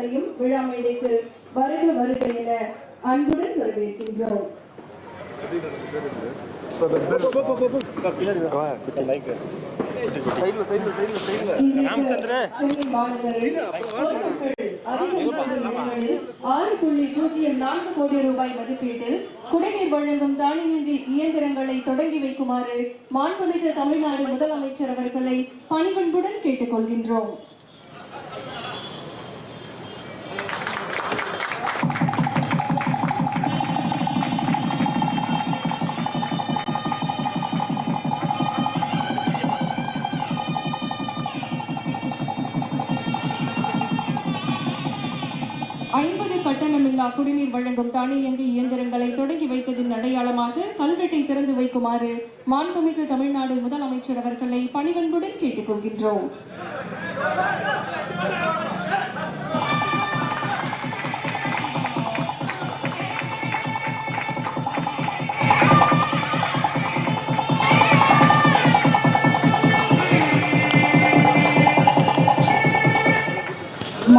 அவர்களையும் விழா மேடைக்கு வருக வருக என அன்புடன் வரவேற்கின்றோம். ஆறு புள்ளி பூஜ்ஜியம் நான்கு கோடி ரூபாய் மதிப்பீட்டில் குடிநீர் வழங்கும் தானியங்கி இயந்திரங்களை தொடங்கி வைக்குமாறு மாண்புமிகு தமிழ்நாடு முதலமைச்சர் அவர்களை பணிவன்புடன் கேட்டுக்கொள்கின்றோம். கட்டணமில்லா குடிநீர் வழங்கும் தானியங்கி இயந்திரங்களை தொடங்கி வைத்ததின் அடையாளமாக கல்வெட்டை திறந்து வைக்குமாறு மாண்புமிகு தமிழ்நாடு முதலமைச்சர் அவர்களை பணிவன்புடன் கேட்டுக்கொள்கின்றோம்.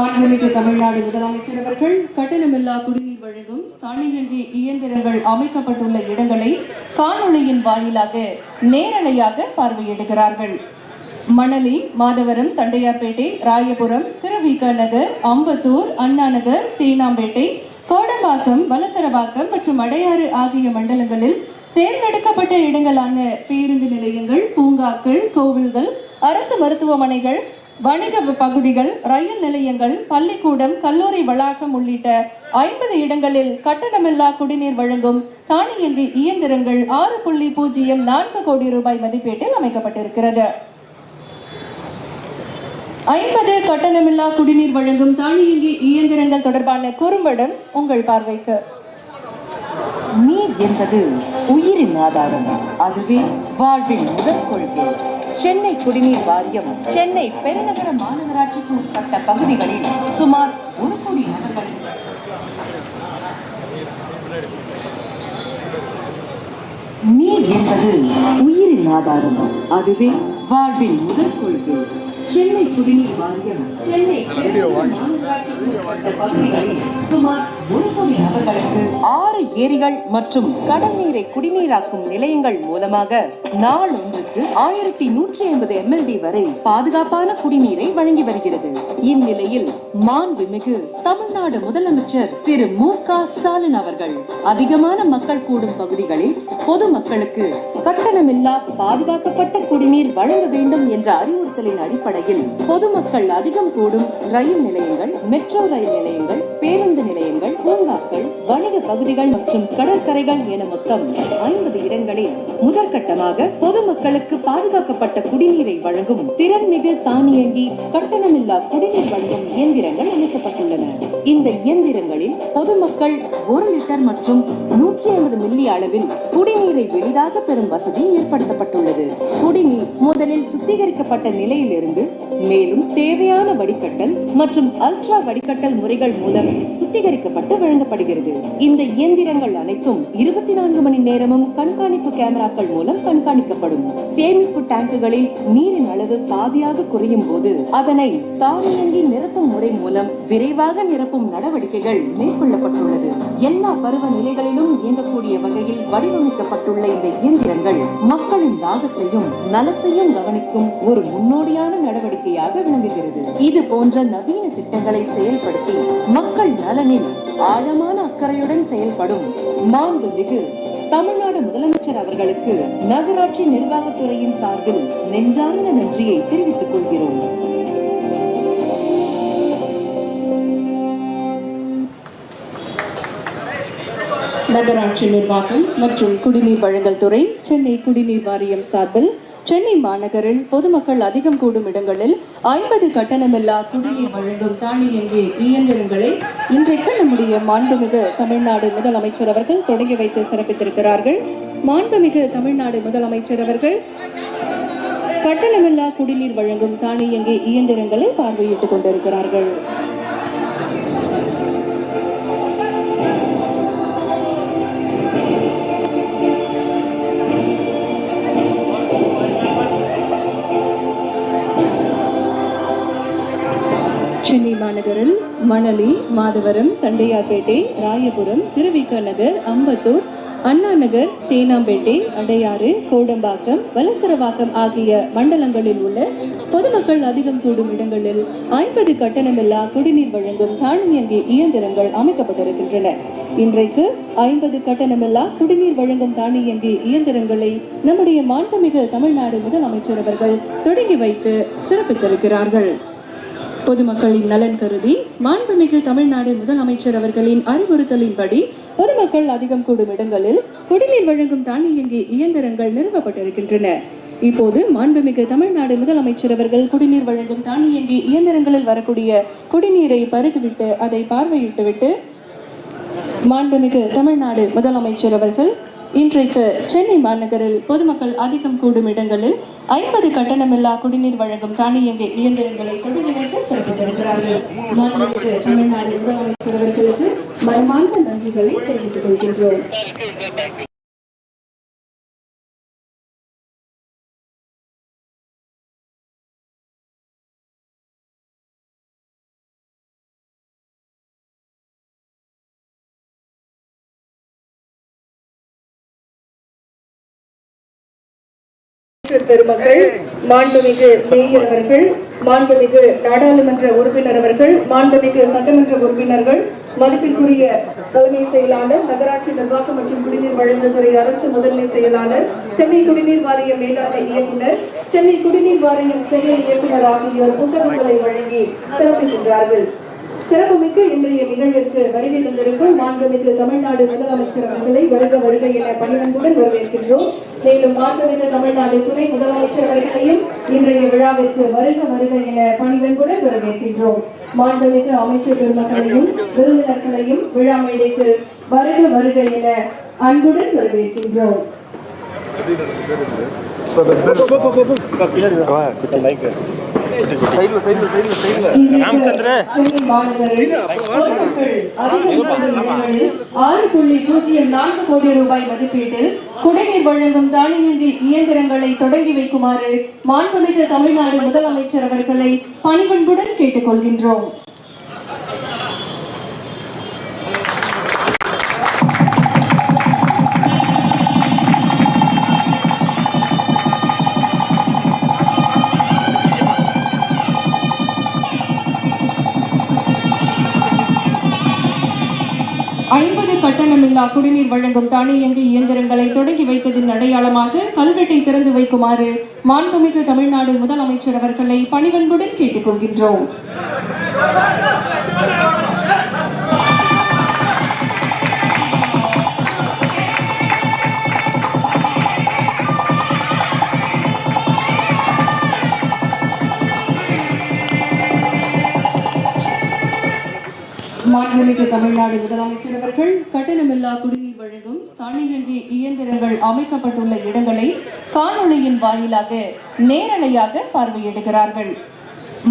மாண்புமிகு தமிழ்நாடு முதலமைச்சர் அவர்கள் கட்டணமில்லா குடிநீர் வழங்கும் தானியங்கி இயந்திரங்கள் அமைக்கப்பட்டுள்ள இடங்களை காணொளியின் வாயிலாக நேரலையாக பார்வையிடுகிறார்கள். மணலி மாதவரம் தண்டையார்பேட்டை ராயபுரம் திருவிக நகர் அம்பத்தூர் அண்ணாநகர் தேனாம்பேட்டை கோடம்பாக்கம் வலசரவாக்கம் மற்றும் அடையாறு ஆகிய மண்டலங்களில் தேர்ந்தெடுக்கப்பட்ட இடங்களான பேருந்து நிலையங்கள் பூங்காக்கள் கோவில்கள் அரசு மருத்துவமனைகள் வணிக பகுதிகள் ரயில் நிலையங்கள் பள்ளிக்கூடம் கல்லூரி வளாகம் உள்ளிட்ட ஐம்பது இடங்களில் கட்டணமில்லா குடிநீர் வழங்கும் தானியங்கி இயந்திரங்கள் ஆறு புள்ளி பூஜ்ஜியம் நான்கு கோடி ரூபாய் மதிப்பீட்டில் அமைக்கப்பட்டிருக்கிறது. ஐம்பது கட்டணமில்லா குடிநீர் வழங்கும் தானியங்கி இயந்திரங்கள் தொடர்பான குறும்படம் உங்கள் பார்வைக்கு. நீர் என்பது உயிரின் ஆதாரம்? அதுவே வாழ்வின் முதல் கொள்கை. சென்னை குடிநீர் வாரியம் சென்னை பெருநகர மாநகராட்சிக்கு உட்பட்ட பகுதிகளில் சுமார் ஒரு கோடி நீர் என்பது உயிரின் ஆதாரம். அதுவே வாழ்வின் முதல் கொள்கை சென்னை குடிநீர் வாரியம் சென்னை சுமார் ஒரு கோடி நபர்களுக்கு ஆறு ஏரிகள் மற்றும் கடல் நீரை குடிநீராக்கும் நிலையங்கள் மூலமாக நாள் ஒன்றுக்கு ஆயிரத்தி நூற்றி ஐம்பது எம்எல்டி வரை பாதுகாப்பான குடிநீரை வழங்கி வருகிறது. இந்நிலையில் மாண்புமிகு தமிழ்நாடு முதலமைச்சர் திரு மு க ஸ்டாலின் அவர்கள். அதிகமான மக்கள் கூடும் பகுதிகளில் பொதுமக்களுக்கு கட்டணமில்லா பாதுகாக்கப்பட்ட குடிநீர் வழங்க வேண்டும் என்ற அறிவுறுத்தலின் அடிப்படையில் பொதுமக்கள் அதிகம் கூடும் ரயில் நிலையங்கள் மெட்ரோ ரயில் நிலையங்கள் பேருந்து நிலையங்கள் பூங்காக்கள் வணிக பகுதிகள் மற்றும் கடற்கரைகள் என மொத்தம் ஐம்பது இடங்களில் முதற்கட்டமாக பொதுமக்களுக்கு பாதுகாக்கப்பட்ட குடிநீரை வழங்கும் திறன்மிகு தானியங்கி கட்டணமில்லா குடிநீர் வழங்கும் இயந்திரங்கள் அமைக்கப்பட்டுள்ளன இந்த இயந்திரங்களில் பொதுமக்கள் ஒரு லிட்டர் மற்றும் நூற்றி ஐம்பது மில்லி அளவில் குடிநீரை எளிதாக பெறும் வசதி ஏற்படுத்தப்பட்டுள்ளது. குடிநீர் முதலில் சுத்திகரிக்கப்பட்ட நிலையிலிருந்து மேலும் தேவையான வடிகட்டல் மற்றும் அல்ட்ரா வடிகட்டல் முறைகள் மூலம் சுத்திகரிக்கப்பட்டு வழங்கப்படுகிறது. இந்த இயந்திரங்கள் அனைத்தும் இருபத்தி நான்கு மணி நேரமும் கண்காணிப்பு கேமராக்கள் மூலம் கண்காணிக்கப்படும். சேமிப்பு டேங்குகளில் நீரின் அளவு பாதியாக குறையும் போது அதனை தானியங்கி நிரப்பும் முறை மூலம் விரைவாக நிரப்பும் நடவடிக்கைகள் மேற்கொள்ளப்பட்டுள்ளது. எல்லா பருவ நிலைகளிலும் கூடிய வகையில் வடிவமைக்கப்பட்டுள்ள இந்த இயந்திரங்கள் மக்களின் தாகத்தையும் நலத்தையும் கவனிக்கும் ஒரு முன்னோடியான நடவடிக்கையாக விளங்குகிறது. இது போன்ற நவீன திட்டங்களை செயல்படுத்தி மக்கள் நலனில் ஆழமான அக்கறையுடன் செயல்படும் மாண்புமிகு தமிழ்நாடு முதலமைச்சர் அவர்களுக்கு நகராட்சி நிர்வாகத்துறையின் சார்பில் நெஞ்சார்ந்த நன்றியை தெரிவித்துக் கொள்கிறோம். நகராட்சி நிர்வாகம் மற்றும் குடிநீர் வழங்கல் துறை சென்னை குடிநீர் வாரியம் சார்பில் சென்னை மாநகரில் பொதுமக்கள் அதிகம் கூடும் இடங்களில் ஐம்பது கட்டணமில்லா குடிநீர் வழங்கும் தானியங்கி இயந்திரங்களை இன்றைக்கு நம்முடைய மாண்புமிகு தமிழ்நாடு முதலமைச்சர் அவர்கள் தொடங்கி வைத்து சிறப்பித்திருக்கிறார்கள். மாண்புமிகு தமிழ்நாடு முதலமைச்சர் அவர்கள் கட்டணமில்லா குடிநீர் வழங்கும் தானியங்கி இயந்திரங்களை பார்வையிட்டுக் கொண்டிருக்கிறார்கள். சென்னை மாநகரில் மணலி மாதவரம் தண்டையார்பேட்டை ராயபுரம் திருவிக நகர் அம்பத்தூர் அண்ணா நகர் தேனாம்பேட்டை அடையாறு கோடம்பாக்கம் வலசரவாக்கம் ஆகிய மண்டலங்களில் உள்ள பொதுமக்கள் அதிகம் கூடும் இடங்களில் ஐம்பது கட்டணமில்லா குடிநீர் வழங்கும் தானியங்கி இயந்திரங்கள் அமைக்கப்பட்டிருக்கின்றன. இன்றைக்கு ஐம்பது கட்டணமில்லா குடிநீர் வழங்கும் தானியங்கி இயந்திரங்களை நம்முடைய மாண்புமிகு தமிழ்நாடு முதலமைச்சர் அவர்கள் தொடங்கி வைத்து சிறப்பித்திருக்கிறார்கள். பொதுமக்களின் நலன் கருதி மாண்புமிகு தமிழ்நாடு முதலமைச்சர் அவர்களின் அறிவுறுத்தலின்படி பொதுமக்கள் அதிகம் கூடும் இடங்களில் குடிநீர் வழங்கும் தானியங்கி இயந்திரங்கள் நிறுவப்பட்டிருக்கின்றன. இப்போது மாண்புமிகு தமிழ்நாடு முதலமைச்சர் அவர்கள் குடிநீர் வழங்கும் தானியங்கி இயந்திரங்களில் வரக்கூடிய குடிநீரை பருகிவிட்டு அதை பார்வையிட்டுவிட்டு மாண்புமிகு தமிழ்நாடு முதலமைச்சர் அவர்கள் இன்றைக்கு சென்னை மாநகரில் பொதுமக்கள் அதிகம் கூடும் இடங்களில் ஐம்பது கட்டணமில்லா குடிநீர் வழங்கும் தானியங்கி இயந்திரங்களை தொடங்கி சிறப்பித்திருக்கிறார்கள். மாண்புமிகு தமிழ்நாடு முதலமைச்சர் அவர்களுக்கு மனமார்ந்த நன்றிகளை தெரிவித்துக் கொள்கின்றோம். பெருமக்கள் மாண்புமிகு மேயர் அவர்கள் மாண்புமிகு நாடாளுமன்ற உறுப்பினர் அவர்கள் மாண்புமிகு சட்டமன்ற உறுப்பினர்கள் மதிப்பிற்குரிய தலைமை செயலாளர் நகராட்சி நிர்வாகம் மற்றும் குடிநீர் வழங்கல் துறை அரசு முதன்மை செயலாளர் சென்னை குடிநீர் வாரிய மேலாண்மை இயக்குனர் சென்னை குடிநீர் வாரியம் செயல் இயக்குனர் ஆகியோர் புத்தகங்களை வழங்கி சிறப்பிக்கின்றார்கள். சிறப்புமிக்க இன்றைய நிகழ்விற்கு வருகை தந்திருக்கும் மாண்புமிகு தமிழ்நாடு முதலமைச்சர் அவர்களை வருக வருக என பணிவன்புடன் வரவேற்கின்றோம். மேலும் மாண்புமிகு தமிழ்நாடு துணை முதலமைச்சர் அவர்களையும் இன்றைய விழாவிற்கு வருக வருக என பணிவன்புடன் வரவேற்கின்றோம். மாண்புமிகு அமைச்சர் பெருமக்களையும் விருந்தினர்களையும் விழா மேடைக்கு வருக வருக என அன்புடன் வரவேற்கின்றோம். சென்னை ஆறு புள்ளி பூஜ்ஜியம் நான்கு கோடி ரூபாய் மதிப்பீட்டில் குடிநீர் வழங்கும் தானியங்கி இயந்திரங்களை தொடங்கி வைக்குமாறு மாண்புமிகு தமிழ்நாடு முதலமைச்சர் அவர்களை பணிவன்புடன் கேட்டுக்கொள்கின்றோம். கட்டணமில்லா குடிநீர் வழங்கும் தானியங்கி இயந்திரங்களை தொடங்கி வைத்ததின் அடையாளமாக கல்வெட்டை திறந்து வைக்குமாறு மாண்புமிகு தமிழ்நாடு முதலமைச்சர் அவர்களை பணிவன்புடன் கேட்டுக்கொள்கின்றோம். மாண்புமிகு தமிழ்நாடு முதலமைச்சர் அவர்கள் கட்டணமில்லா குடிநீர் வழங்கும் தானியங்கி இயந்திரங்கள் அமைக்கப்பட்டுள்ள இடங்களை காணொளியின் வாயிலாக நேரலையாக பார்வையிடுகிறார்கள்.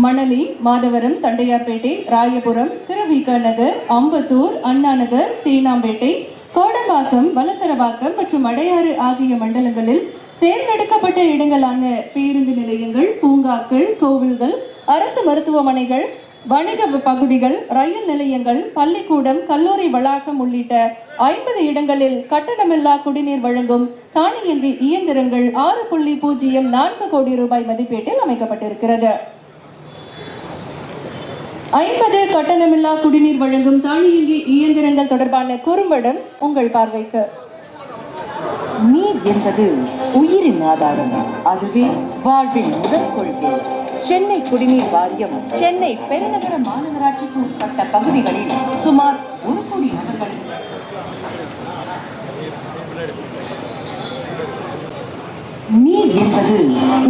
மணலி மாதவரம் தண்டையார்பேட்டை ராயபுரம் திருவிக நகர் அம்பத்தூர் அண்ணா நகர் தேனாம்பேட்டை கோடம்பாக்கம் வலசரவாக்கம் மற்றும் அடையாறு ஆகிய மண்டலங்களில் தேர்ந்தெடுக்கப்பட்ட இடங்களான பேருந்து நிலையங்கள் பூங்காக்கள் கோவில்கள் அரசு மருத்துவமனைகள் வணிக பகுதிகள் ரயில் நிலையங்கள் பள்ளிக்கூடம் கல்லூரி வளாகம் உள்ளிட்ட ஐம்பது இடங்களில் கட்டணமில்லா குடிநீர் வழங்கும் தானியங்கி இயந்திரங்கள் ஆறு புள்ளி பூஜ்ஜியம் நான்கு கோடி ரூபாய் மதிப்பீட்டில் அமைக்கப்பட்டிருக்கிறது. ஐம்பது கட்டணமில்லா குடிநீர் வழங்கும் தானியங்கி இயந்திரங்கள் தொடர்பான குறும்படம் உங்கள் பார்வைக்கு. நீர் என்பது உயிரின் ஆதாரம்? அதுவே வாழ்வின் முதல் கொள்கை. சென்னை குடிநீர் வாரியம் சென்னை பெருநகர மாநகராட்சிக்கு உட்பட்ட பகுதிகளில் சுமார் ஒரு கோடி நபர்கள். நீர் என்பது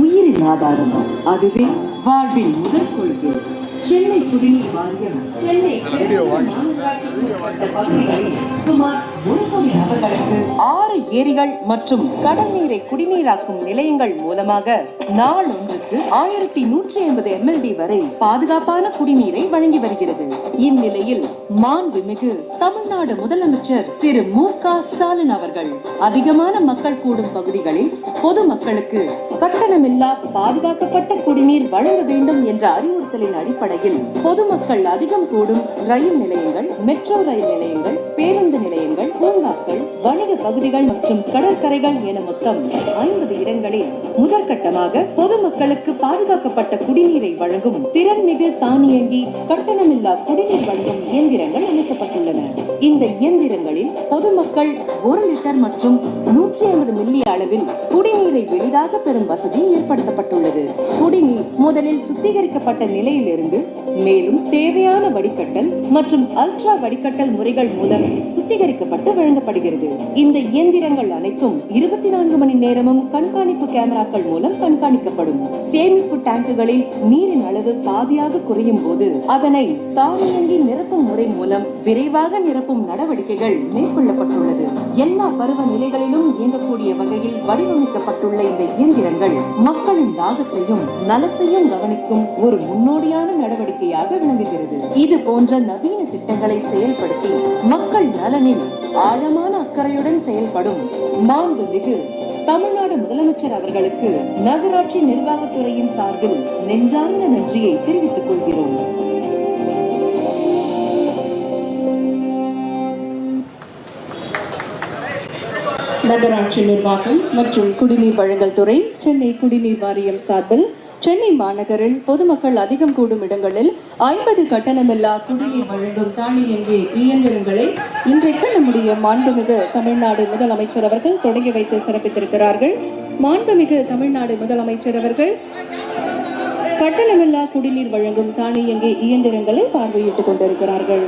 உயிரின் ஆதாரம். அதுவே வாழ்வின் முதல் கொள்கை. சென்னை குடிநீர் வாரியம் சென்னை பெருநகர மாநகராட்சிக்கு உட்பட்ட பகுதிகளில் சுமார் ஒரு கோடி நபர்களுக்கு ஆறு ஏரிகள் மற்றும் கடல் நீரை குடிநீராக்கும் நிலையங்கள் மூலமாக நாள் ஒன்றுக்கு ஆயிரத்தி நூற்றி ஐம்பது எம்எல்டி வரை பாதுகாப்பான குடிநீரை வழங்கி வருகிறது. இந்நிலையில் மாண்புமிகு தமிழ்நாடு முதலமைச்சர் திரு மு க ஸ்டாலின் அவர்கள் அதிகமான மக்கள் கூடும் பகுதிகளில் பொதுமக்களுக்கு கட்டணமில்லா பாதுகாக்கப்பட்ட குடிநீர் வழங்க வேண்டும் என்ற அறிவுறுத்தலின் அடிப்படையில் பொதுமக்கள் அதிகம் கூடும் ரயில் நிலையங்கள் மெட்ரோ ரயில் நிலையங்கள் பேருந்து நிலையங்கள் பூங்காக்கள் வணிக பகுதிகள் மற்றும் கடற்கரைகள் என மொத்தம் ஐம்பது இடங்களில் முதற்கட்டமாக பொதுமக்களுக்கு பாதுகாக்கப்பட்ட குடிநீரை வழங்கும் திறன்மிகு தானியங்கி கட்டணமில்லா குடிநீர் வழங்கும் இயந்திரங்கள் அமைக்கப்பட்டுள்ளன. இந்த இயந்திரங்களில் பொதுமக்கள் ஒரு லிட்டர் மற்றும் நூற்றி ஐம்பது மில்லி அளவில் குடிநீரை எளிதாக பெறும் வசதி ஏற்படுத்தப்பட்டுள்ளது. குடிநீர் முதலில் சுத்திகரிக்கப்பட்ட நிலையிலிருந்து மேலும் தேவையான வடிகட்டல் மற்றும் அல்ட்ரா வடிகட்டல் முறைகள் மூலம் சுத்திகரிக்கப்பட்ட வழங்கப்படுகிறது. இந்த இயந்திரங்கள் அனைத்தும் இருபத்தி நான்கு மணி நேரமும் கண்காணிப்பு கேமராக்கள் மூலம் கண்காணிக்கப்படும். சேமிப்பு டேங்குகளில் நீரின் அளவு பாதியாக குறையும் போது அதனை தானியங்கி நிரப்பும் முறை மூலம் விரைவாக நிரப்பும் நடவடிக்கைகள் மேற்கொள்ளப்பட்டுள்ளது. எல்லா பருவநிலைகளிலும் இயங்கக்கூடிய வகையில் வடிவமைக்கப்பட்டுள்ள இந்த இயந்திரங்கள் மக்களின் தாகத்தையும் நலத்தையும் கவனிக்கும் ஒரு முன்னோடியான நடவடிக்கையாக விளங்குகிறது. இது போன்ற நவீன திட்டங்களை செயல்படுத்தி மக்கள் நலனில் ஆழமான அக்கறையுடன் செயல்படும் மாண்புமிகு தமிழ்நாடு முதலமைச்சர் அவர்களுக்கு நகராட்சி நிர்வாகத்துறையின் சார்பில் நெஞ்சார்ந்த நன்றியை தெரிவித்துக் கொள்கிறோம். நகராட்சி நிர்வாகம் மற்றும் குடிநீர் வழங்கல் துறை சென்னை குடிநீர் வாரியம் சார்பில் சென்னை மாநகரில் பொதுமக்கள் அதிகம் கூடும் இடங்களில் ஐம்பது கட்டணமில்லா குடிநீர் வழங்கும் தானியங்கி இயந்திரங்களை இன்றைக்கு நம்முடைய மாண்புமிகு தமிழ்நாடு முதலமைச்சர் அவர்கள் தொடங்கி வைத்து சிறப்பித்திருக்கிறார்கள். மாண்புமிகு தமிழ்நாடு முதலமைச்சர் அவர்கள் கட்டணமில்லா குடிநீர் வழங்கும் தானியங்கி இயந்திரங்களை பார்வையிட்டுக் கொண்டிருக்கிறார்கள்.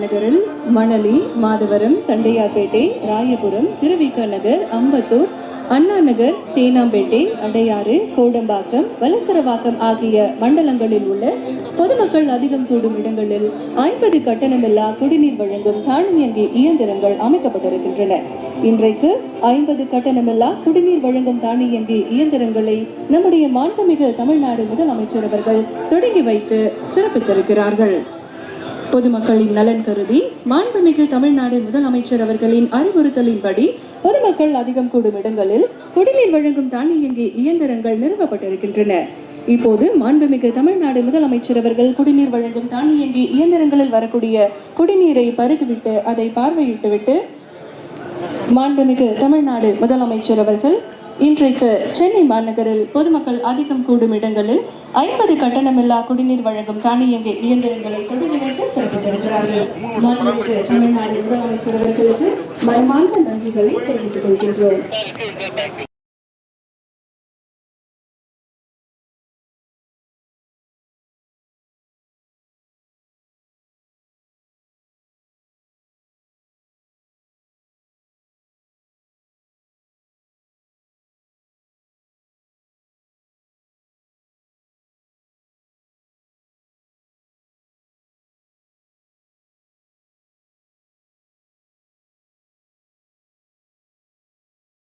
மாநகரில் மணலி மாதவரம் தண்டையார்பேட்டை ராயபுரம் திருவிக நகர் அம்பத்தூர் அண்ணா நகர் தேனாம்பேட்டை அடையாறு கோடம்பாக்கம் வலசரவாக்கம் ஆகிய மண்டலங்களில் உள்ள பொதுமக்கள் அதிகம் கூடும் இடங்களில் ஐம்பது கட்டணமில்லா குடிநீர் வழங்கும் தானியங்கி இயந்திரங்கள் அமைக்கப்பட்டிருக்கின்றன. இன்றைக்கு ஐம்பது கட்டணமில்லா குடிநீர் வழங்கும் தானியங்கி இயந்திரங்களை நம்முடைய மாண்புமிகு தமிழ்நாடு முதலமைச்சர் அவர்கள் தொடங்கி வைத்து சிறப்பித்திருக்கிறார்கள். பொதுமக்களின் நலன் கருதி மாண்புமிகு தமிழ்நாடு முதலமைச்சர் அவர்களின் அறிவுறுத்தலின்படி பொதுமக்கள் அதிகம் கூடும் இடங்களில் குடிநீர் வழங்கும் தானியங்கி இயந்திரங்கள் நிறுவப்பட்டிருக்கின்றன. இப்போது மாண்புமிகு தமிழ்நாடு முதலமைச்சர் அவர்கள் குடிநீர் வழங்கும் தானியங்கி இயந்திரங்களில் வரக்கூடிய குடிநீரை பருகிவிட்டு அதை பார்வையிட்டுவிட்டு மாண்புமிகு தமிழ்நாடு முதலமைச்சர் அவர்கள் இன்றைக்கு சென்னை மாநகரில் பொதுமக்கள் அதிகம் கூடும் இடங்களில் ஐம்பது கட்டணமில்லா குடிநீர் வழங்கும் தானியங்கி இயந்திரங்களை தொடங்கி வைத்து சிறப்பித்திருக்கிறார்கள். மாண்புமிகு தமிழ்நாடு முதலமைச்சர் அவர்களுக்கு மனமார்ந்த நன்றிகளை தெரிவித்துக் கொள்கின்றோம்.